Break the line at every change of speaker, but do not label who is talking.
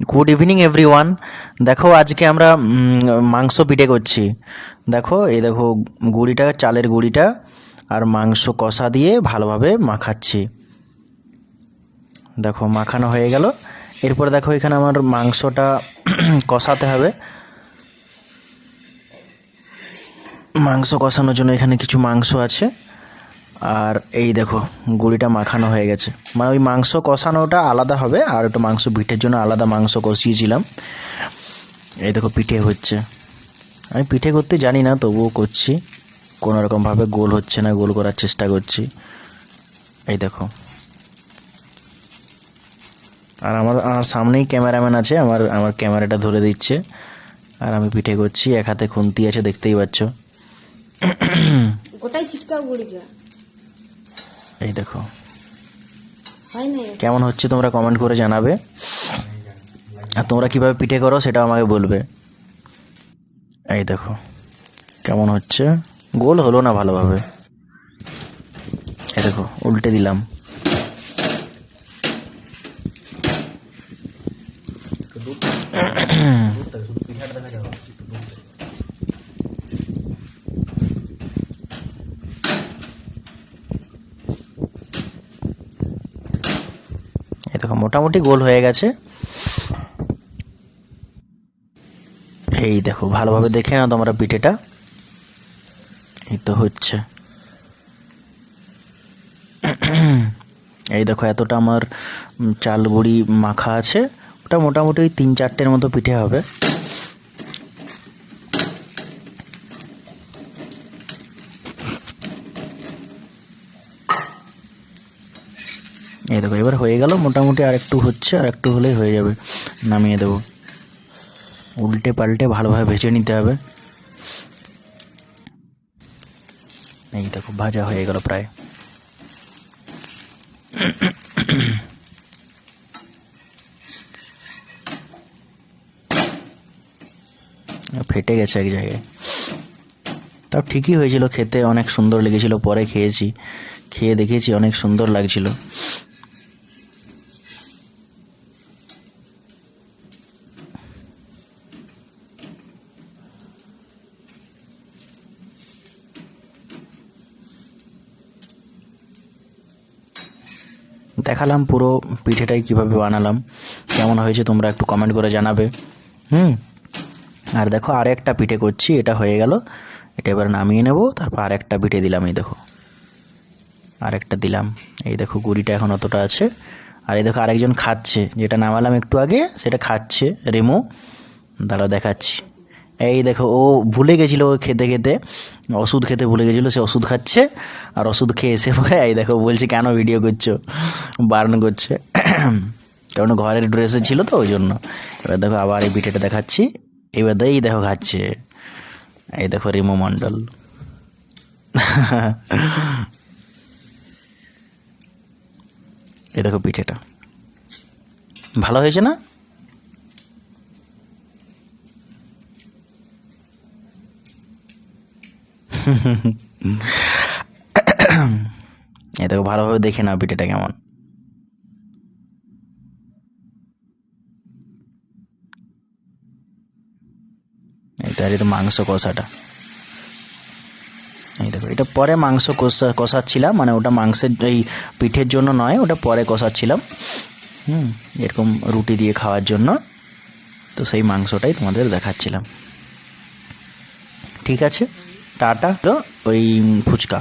Good evening everyone দেখো, আজকে আমরা মাংস পিঠে করছি। দেখো, এই দেখো, গুঁড়িটা, চালের গুঁড়িটা আর মাংস কষা দিয়ে ভালোভাবে মাখাচ্ছি। দেখো, মাখানো হয়ে গেল। এরপর দেখো, এখানে আমার মাংসটা কষাতে হবে। মাংস কষানোর জন্য এখানে কিছু মাংস আছে। আর এই দেখো গুড়িটা মাখানো হয়ে গেছে। মানে ওই মাংস কষানোটা আলাদা হবে, আর ওটা মাংস পিঠের জন্য আলাদা মাংস কষিয়েছিলাম। এই দেখো, পিঠে হচ্ছে। আমি পিঠে করতে জানি না, তবুও করছি। কোনো রকমভাবে গোল হচ্ছে না, গোল করার চেষ্টা করছি। এই দেখো। আর আমার আমার সামনেই ক্যামেরাম্যান আছে, আমার আমার ক্যামেরাটা ধরে দিচ্ছে। আর আমি পিঠে করছি, এক হাতে খুন্তি আছে, দেখতেই পাচ্ছ।
গোটাই ছিটকাও
এই দেখো। কেমন হচ্ছে তোমরা কমেন্ট করে জানাবে। আর তোমরা কীভাবে পিঠে করো সেটা আমাকে বলবে। এই দেখো কেমন হচ্ছে? গোল হলো না ভালোভাবে? এই দেখো উল্টে দিলাম। এই দেখো মোটামুটি গোল হয়ে গেছে। এই দেখো, ভালোভাবে দেখে নাও তোমরা পিঠেটা। এই তো হচ্ছে। এই দেখো, এতটা আমার চাল গুঁড়ি মাখা আছে। ওটা মোটামুটি তিন চারটের মতো পিঠে হবে। এই দেখো, এবার হয়ে গেল, মোটামুটি আর একটু হচ্ছে আর একটু হলেই হয়ে যাবে। নামিয়ে দেবো। উল্টে পাল্টে ভালোভাবে ভেজে নিতে হবে। এই দেখো, ভাজা হয়ে গেল প্রায়। ফেটে গেছে এক জায়গায়। তাও ঠিকই হয়েছিল খেতে, অনেক সুন্দর লেগেছিল, পরে খেয়েছি। খেয়ে দেখেছি অনেক সুন্দর লাগছিল। দেখালাম পুরো পিঠেটাই কীভাবে বানালাম। কেমন হয়েছে তোমরা একটু কমেন্ট করে জানাবে। হুম? আর দেখো আর একটা পিঠে করছি, এটা হয়ে গেল। এটা এবার নামিয়ে নেব, তারপর আর একটা পিঠে দিলাম, এই দেখো। আরেকটা দিলাম। এই দেখো, গুড়িটা এখন অতটা আছে। আর এই দেখো, আরেকজন খাচ্ছে। যেটা নামালাম একটু আগে, সেটা খাচ্ছে রেমো। দাঁড়া দেখাচ্ছি। এই দেখো, ও ভুলে গেছিল ও খেতে খেতে। ওষুধ খেতে ভুলে গেছিল, সে ওষুধ খাচ্ছে আর ওষুধ খেয়ে এসে পরে এই দেখো, বলছে কেন ভিডিও করছ? বারণ করছে। কারণ ঘরের ড্রেসে ছিল তো, ওই জন্য। এবার দেখো, আবার এই পিঠেটা দেখাচ্ছি। এবার এই দেখো খাচ্ছে। এই দেখো, রিমো মণ্ডল। এই দেখো পিঠেটা। ভালো হয়েছে না? দেখো, ভালোভাবে দেখে নাও পিঠেটা কেমন। এই তো মাংস কষাটা। এই দেখো, এটা পরে মাংস কষা কষাচ্ছিলাম মানে ওটা মাংসের এই পিঠের জন্য নয়, ওটা পরে কষাচ্ছিলাম। হুম, এরকম রুটি দিয়ে খাওয়ার জন্য। তো সেই মাংসটাই তোমাদের দেখাচ্ছিলাম। ঠিক আছে? টাটা। ওই ফুচকা।